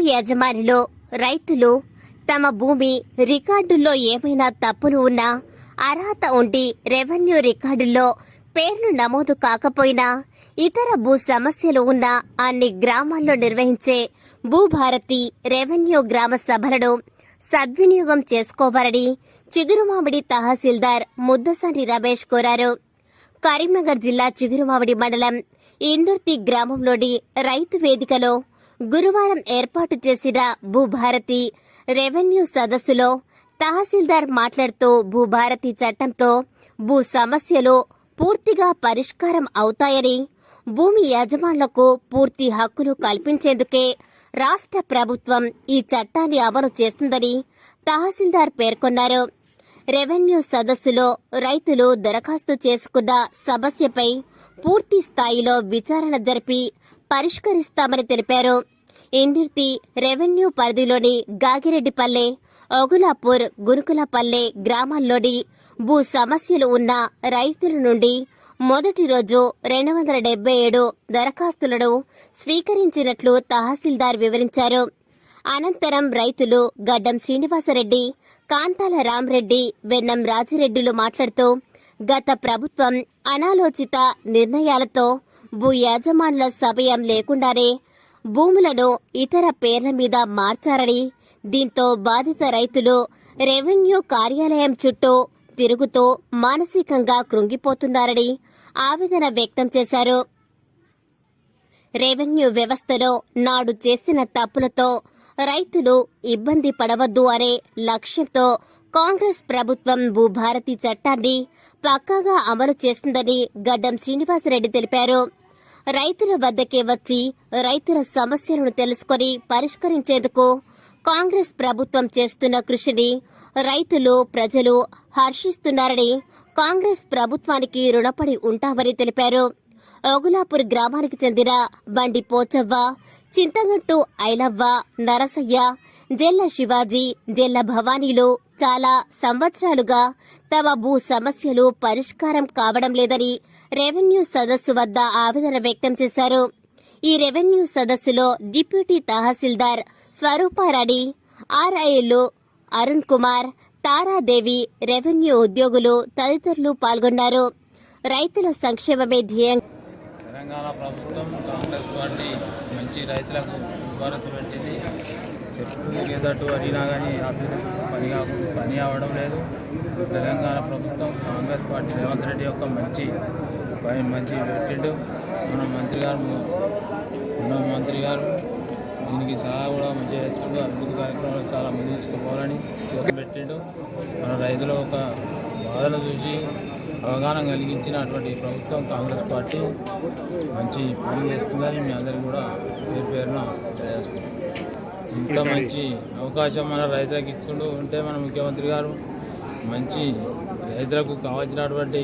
యజమానులు రైతులు తమ భూమి రికార్డుల్లో ఏమైనా తప్పులు ఉన్నా అర్హత ఉండి రెవెన్యూ రికార్డుల్లో పేర్లు నమోదు కాకపోయినా ఇతర భూ సమస్యలు ఉన్న అన్ని గ్రామాల్లో నిర్వహించే భూభారతి రెవెన్యూ గ్రామ సభలను సద్వినియోగం చేసుకోవాలని చిగురుమామిడి తహసీల్దార్ ముద్దసాని రమేష్ కోరారు. కరీంనగర్ జిల్లా చిగురుమామిడి మండలం ఇందుర్తి గ్రామంలోని రైతు వేదికలో గురువారం ఏర్పాటు చేసిన భూభారతి రెవెన్యూ సదస్సులో తహసీల్దార్ మాట్లాడుతూ భూభారతి చట్టంతో భూ సమస్యలు పూర్తిగా పరిష్కారం అవుతాయని భూమి యజమానులకు పూర్తి హక్కులు కల్పించేందుకే రాష్ట్ర ప్రభుత్వం ఈ చట్టాన్ని అమలు చేస్తుందని తహసీల్దార్ పేర్కొన్నారు. రెవెన్యూ సదస్సులో రైతులు దరఖాస్తు చేసుకున్న సమస్యపై పూర్తి స్థాయిలో విచారణ జరిపి పరిష్కరిస్తామని తెలిపారు. ఇందుర్తి రెవెన్యూ పరిధిలోని గాగిరెడ్డిపల్లె ఒగులాపూర్ గురుకులపల్లె గ్రామాల్లోని భూ సమస్యలు ఉన్న రైతుల నుండి మొదటి రోజు రెండు వందల డెబ్బై ఏడు దరఖాస్తులను స్వీకరించినట్లు తహసీల్దార్ వివరించారు. అనంతరం రైతులు గడ్డం శ్రీనివాసరెడ్డి కాంతాల రామ్రెడ్డి వెన్నం రాజిరెడ్డిలు మాట్లాడుతూ గత ప్రభుత్వం అనాలోచిత నిర్ణయాలతో భూ యాజమానుల సమయం లేకుండానే భూములను ఇతర పేర్ల మీద మార్చారని దీంతో బాధిత రైతులు రెవెన్యూ కార్యాలయం చుట్టూ తిరుగుతూ మానసికంగా కృంగిపోతున్నారని ఆవేదన వ్యక్తం చేశారు. రెవెన్యూ వ్యవస్థలో నాడు చేసిన తప్పులతో రైతులు ఇబ్బంది పడవద్దు అనే లక్ష్యంతో కాంగ్రెస్ ప్రభుత్వం భూభారతి చట్టాన్ని పక్కాగా అమలు చేస్తుందని గడ్డం శ్రీనివాసరెడ్డి తెలిపారు. రైతుల వద్దకే వచ్చి రైతుల సమస్యలను తెలుసుకొని పరిష్కరించేందుకు కాంగ్రెస్ ప్రభుత్వం చేస్తున్న కృషిని రైతులు ప్రజలు హర్షిస్తున్నారని కాంగ్రెస్ ప్రభుత్వానికి రుణపడి ఉంటామని తెలిపారు. ఓగులాపూర్ గ్రామానికి చెందిన బండి పోచవ్వ చింతగట్టు ఐలవ్వ నరసయ్య జెల్ల శివాజీ జెల్ల భవానీలో చాలా సంవత్సరాలుగా తమ భూ సమస్యలు పరిష్కారం కావడం లేదని రెవెన్యూ సదస్సు వద్ద ఆవేదన వ్యక్తం చేశారు. ఈ రెవెన్యూ సదస్సులో డిప్యూటీ తహసీల్దార్ స్వరూపారాణి ఆర్ఐలు అరుణ్ కుమార్ తారాదేవి రెవెన్యూ ఉద్యోగులు తదితరులు పాల్గొన్నారు. రైతుల సంక్షేమమే ధ్యేయం తెలంగాణ ప్రభుత్వం కాంగ్రెస్ పార్టీ మంచి రైతులకు భారత్ పెట్టింది అడిగినా కానీ పని పని అవ్వడం లేదు. తెలంగాణ ప్రభుత్వం కాంగ్రెస్ పార్టీ రేవంత్ రెడ్డి యొక్క మంచి పని మంచి పెట్టిండు. మన మంత్రి గారు మన మంత్రి గారు దీనికి సహా కూడా మంచిగా చేస్తుండు. అభివృద్ధి కార్యక్రమాలు చాలా ముందు తీసుకుపోవాలని పెట్టిండు. మన రైతుల ఒక బాధను చూసి అవగాహన కలిగించినటువంటి ప్రభుత్వం కాంగ్రెస్ పార్టీ మంచి పని చేస్తుందని మీ అందరికీ కూడా పేరు పేరున ఇంత మంచి అవకాశం మన రైతులకు ఇస్తుంటూ ఉంటే మన ముఖ్యమంత్రి గారు మంచి రైతులకు కావాల్సినటువంటి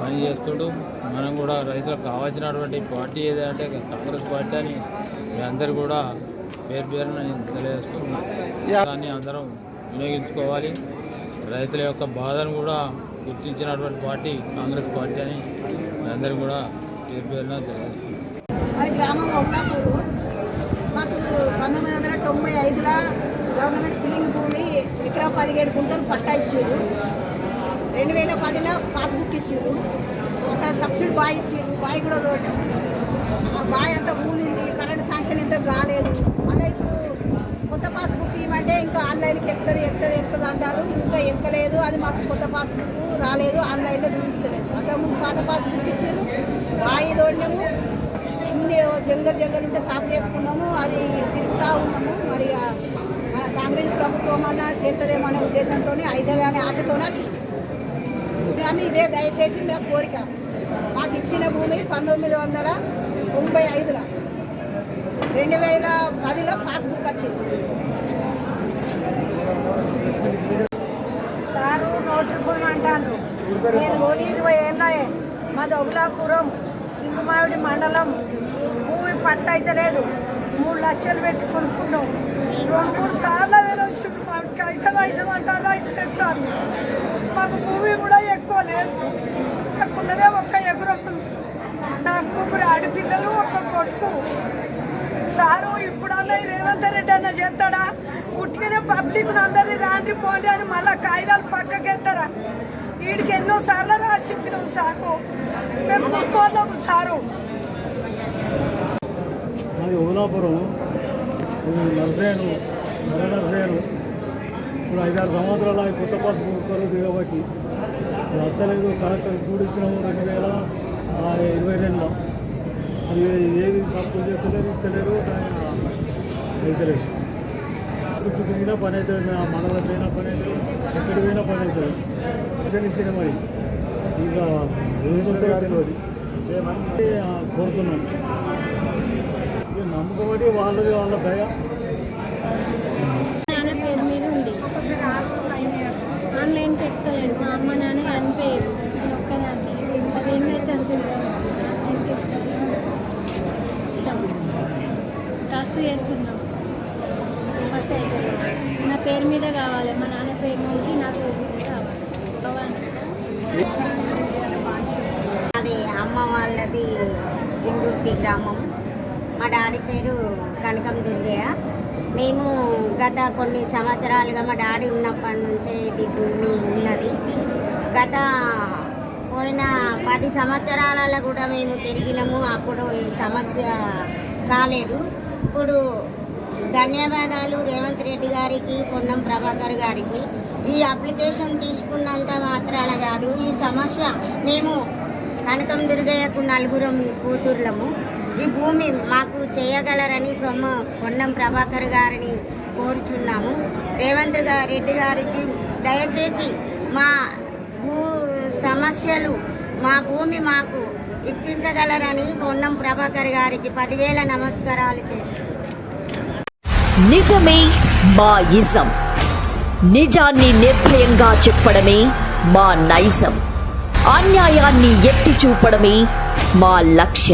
పని చేస్తుంటూ మనం కూడా రైతులకు కావాల్సినటువంటి పార్టీ ఏదంటే కాంగ్రెస్ పార్టీ అని మీ అందరు కూడా పేరు పేరున నేను తెలియజేస్తున్నాను దాన్ని అందరం వినియోగించుకోవాలి. రైతుల యొక్క బాధను కూడా గుర్తించినటువంటి పార్టీ కాంగ్రెస్ పార్టీ అని మీ అందరూ కూడా పేరు పేరున తెలియజేస్తున్నాను అది గ్రామం ఒక్కాపూరు మాకు పంతొమ్మిది వందల తొంభై ఐదులో గవర్నమెంట్ స్విమ్మింగ్ భూమి ఎకరా పదిహేడు గుంటలు పట్టా ఇచ్చారు. రెండు వేల పదిలో పాస్బుక్ ఇచ్చారు. అక్కడ సబ్సిడీ బాయ్ ఇచ్చారు. బాయ్ కూడా తోట ఆ బాయ్ అంతా కూలింది కరెంట్ శాంక్షన్ ఎంత కాలేదు. మళ్ళీ ఇప్పుడు కొత్త పాస్బుక్ ఇవ్వమంటే ఇంకా ఆన్లైన్కి ఎక్కుతుంది ఎక్కుతుంది ఎక్కుతుంది అంటారు. ఇంకా ఎక్కలేదు. అది మాకు కొత్త పాస్బుక్ రాలేదు. ఆన్లైన్లో చూపించలేదు. అంతకుముందు పాత పాస్బుక్ ఇచ్చారు. బాయ్ తోడినాము. అన్ని జంగలు ఉంటే సాఫ్ చేసుకున్నాము అది తిరుగుతూ ఉన్నాము. మరి ఆ మన కాంగ్రెస్ ప్రభుత్వం అన్న చేస్తుందేమో అనే ఉద్దేశంతో అవుతుంది అనే ఆశతోనే వచ్చింది కానీ ఇదే దయచేసి మా కోరిక. మాకు ఇచ్చిన భూమి పంతొమ్మిది వందల తొంభై ఐదులో రెండు వేల పదిలో పాస్బుక్ వచ్చింది. సారు నోటు భూమి అంటాను నేను ఓడి ఇరవై ఏళ్ళే మాది ఒగులాపురం సింగుమావిడి మండలం భూమి పట్ట అయితే లేదు. మూడు లక్షలు పెట్టి కొనుక్కున్నాం. రెండు మూడు సార్లు వేరే సింగుమావిడికి అవుతుంది అవుతుంది అంటారు అయితే సార్ మాకు భూమి కూడా ఎక్కువ లేదు. ఎక్కున్నదే ఒక్క ఎగురం ఉంది. నాకు ముగ్గురు ఆడపిల్లలు ఒక్క కొడుకు. సారు ఇప్పుడన్నా రేవంత్ రెడ్డి అన్న చేస్తాడా? పుట్టిన పబ్లిక్ అందరినీ రాండి పోండి అని మళ్ళీ కాగితాలు పక్కకెత్తారా? వీడికి ఎన్నో సార్లు రాసిచ్చినాం సారు. మేము కుటుంబం సారు. మాది ఓలాపురం. నర్సేను నర నర్సేను. ఇప్పుడు ఐదారు సంవత్సరాలు కొత్త పాస్ కొరదు కాబట్టి. అది అద్దలేదు కలెక్టర్ కూడిచ్చినాము రెండు వేల ఇరవై రెండులో. అది ఏది సప్పు చేస్తలేరు ఇస్తలేరు అయితే అయితలేదు చుట్టూ తిరిగినా పని అయితే మా మండలం పోయినా పని అయితే ఎక్కడికి పోయినా పని అవుతుంది మిషన్ ఇచ్చిన మరి ఇంకా ఏం తెలియదు కోరుతున్నాను. నమ్మకం వాళ్ళది వాళ్ళ దయ నాన్న పేరు మీద ఉంది ఆన్లైన్ పెట్టుకోలేదు మా అమ్మ నాన్న చనిపోయారు నేను ఒక్కదాన్ని అదేమైతే అంటుంది కాస్తు చేస్తున్నాం బట్ అయితే నా పేరు మీద కావాలి మా నాన్న పేరు నుంచి నా పేరు మీద కావాలి కావాలి అది అమ్మ వాళ్ళది ఇందుర్తి గ్రామం. మా డాడీ పేరు కనకం దుర్గయ్య. మేము గత కొన్ని సంవత్సరాలుగా మా డాడీ ఉన్నప్పటి నుంచే ఇది భూమి ఉన్నది. గత పోయిన పది సంవత్సరాలలో కూడా మేము తిరిగినాము. అప్పుడు ఈ సమస్య కాలేదు. ఇప్పుడు ధన్యవాదాలు రేవంత్ రెడ్డి గారికి పొన్నం ప్రభాకర్ గారికి. ఈ అప్లికేషన్ తీసుకున్నంత మాత్రాన కాదు ఈ సమస్య మేము కనకం దుర్గయ్యకు నలుగురం కూతుర్లము. ఈ భూమి మాకు చేయగలరని బ్రహ్మ పొన్నం ప్రభాకర్ గారిని కోరుచున్నాము. రేవంత్ రెడ్డి గారికి దయచేసి మా భూ సమస్యలు మా భూమి మాకు ఇప్పించగలరని పొన్నం ప్రభాకర్ గారికి పదివేల నమస్కారాలు చేస్తాం. నిజమే మా ఇజం. నిజాన్ని నిర్భయంగా చెప్పడమే మా నైజం. అన్యాయాన్ని ఎత్తి చూపడమే మా లక్ష్యం.